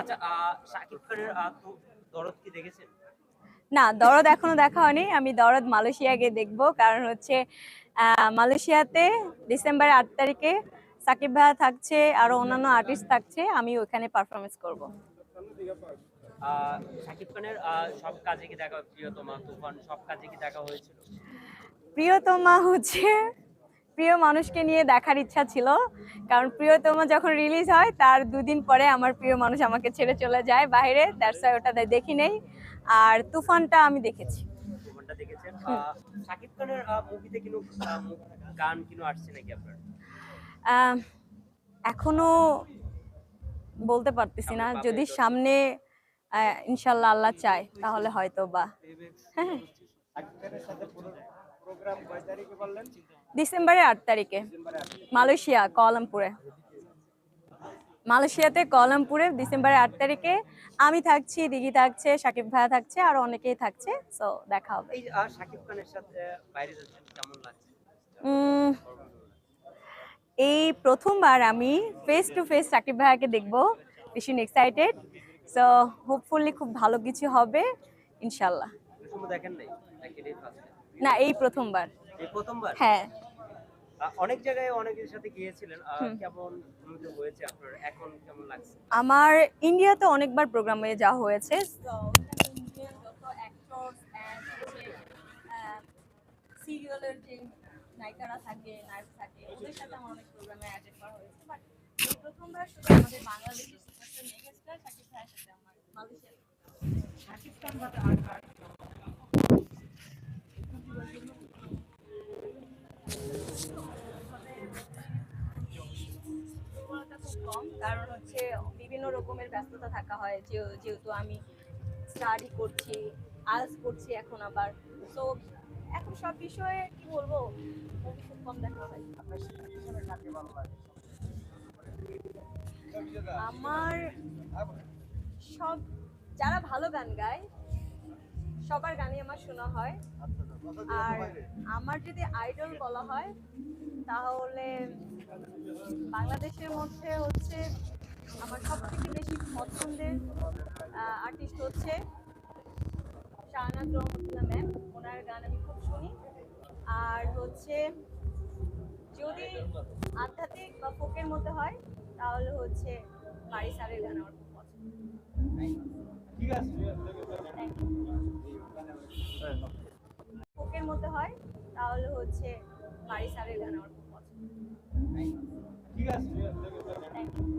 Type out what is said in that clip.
আচ্ছা শাকিব খানের দরদ কি দেখেছেন? না দরদ এখনও দেখা হয়নি। আমি দরদ মালয়েশিয়া গিয়ে দেখব। কারণ হচ্ছে মালয়েশিয়াতে ডিসেম্বরের আট তারিখে সাকিব ভাইয়া থাকছে আরও অন্যান্য আর্টিস্ট থাকছে আমি ওখানে পারফরমেন্স করব। শাকিব খানের সব কাজে কি দেখা প্রিয়তমা তুফান সব কাজে কি দেখা হয়েছিল? প্রিয়তমা হচ্ছে প্রিয় মানুষকে নিয়ে দেখার ইচ্ছা ছিল। কারণ প্রিয়তমা যখন রিলিজ হয় তার দুদিন পরে আমার প্রিয় মানুষ আমাকে ছেড়ে চলে যায় বাইরে। দ্যাটস ওটা দেখি নেই। আর তুফানটা আমি দেখেছি। এখনও বলতে পারতেছি না। যদি সামনে ইনশাল্লাহ আল্লাহ চায় তাহলে হয়তো বা হ্যাঁ ডিসেম্বরের আট তারিখে। মালয়েশিয়া কোয়ালামপুরে মালয়েশিয়াতে কোয়ালামপুরে ডিসেম্বরের আট তারিখে। আমি থাকছি দিঘি থাকছে সাকিব ভাইয়া থাকছে আর অনেকেই থাকছে সো দেখা হবে। এই আহ, শাকিব খানের সাথে বাইরে যাচ্ছেন কেমন লাগছে? উম, এই প্রথমবার আমি ফেস টু ফেস সাকিব ভাইয়াকে দেখব ভীষণ এক্সাইটেড সো হোপফুলি খুব ভালো কিছু হবে ইনশাল্লাহ দেখেন নাই? না এই প্রথমবার। এই প্রথমবার? হ্যাঁ। অনেক জায়গায় অনেকের সাথে গিয়েছিলেন। কেমন অনুভূতি হয়েছে আপনার? এখন কেমন লাগছে? আমার ইন্ডিয়াতে অনেকবার প্রোগ্রামে যাওয়া হয়েছে সিরিয়ালের যে নায়িকারা থাকে নায়ক থাকে ওদের সাথে আমার অনেক প্রোগ্রামে অ্যাটেন্ড করা হয়েছে। বাট এই প্রথমবার শুধু আমাদের বাংলাদেশের সুপারস্টার মেগাস্টার সাথে আমার মালয়েশিয়া ব্যস্ততা কারণ হচ্ছে বিভিন্ন রকমের ব্যস্ততা থাকা হয় যে- যেহেতু আমি স্টাডি করছি আর্টস করছি এখন আবার। সো এখন সব বিষয়ে কি বলব? ভবিষ্যৎ খুব কম দেখা হয়। আমার সব যারা ভালো গান গায় সবার গানই আমার শোনা হয়। আর আমার যদি আইডল বলা হয় তাহলে বাংলাদেশের মধ্যে হচ্ছে আমার সব থেকে বেশি পছন্দের আর্টিস্ট হচ্ছে শাহনাজ রহমতুল্লাহ ম্যাম ওনার গান আমি খুব শুনি। আর হচ্ছে যদি আধ্যাত্মিক বা ফোকের মধ্যে হয় তাহলে হচ্ছে বাড়ি স্যারের গান আমার খুব পছন্দ। You. মধ্যে হয় তাহলে হচ্ছে বাড়ি স্যারের গান আমার খুব পছন্দ ঠিক you.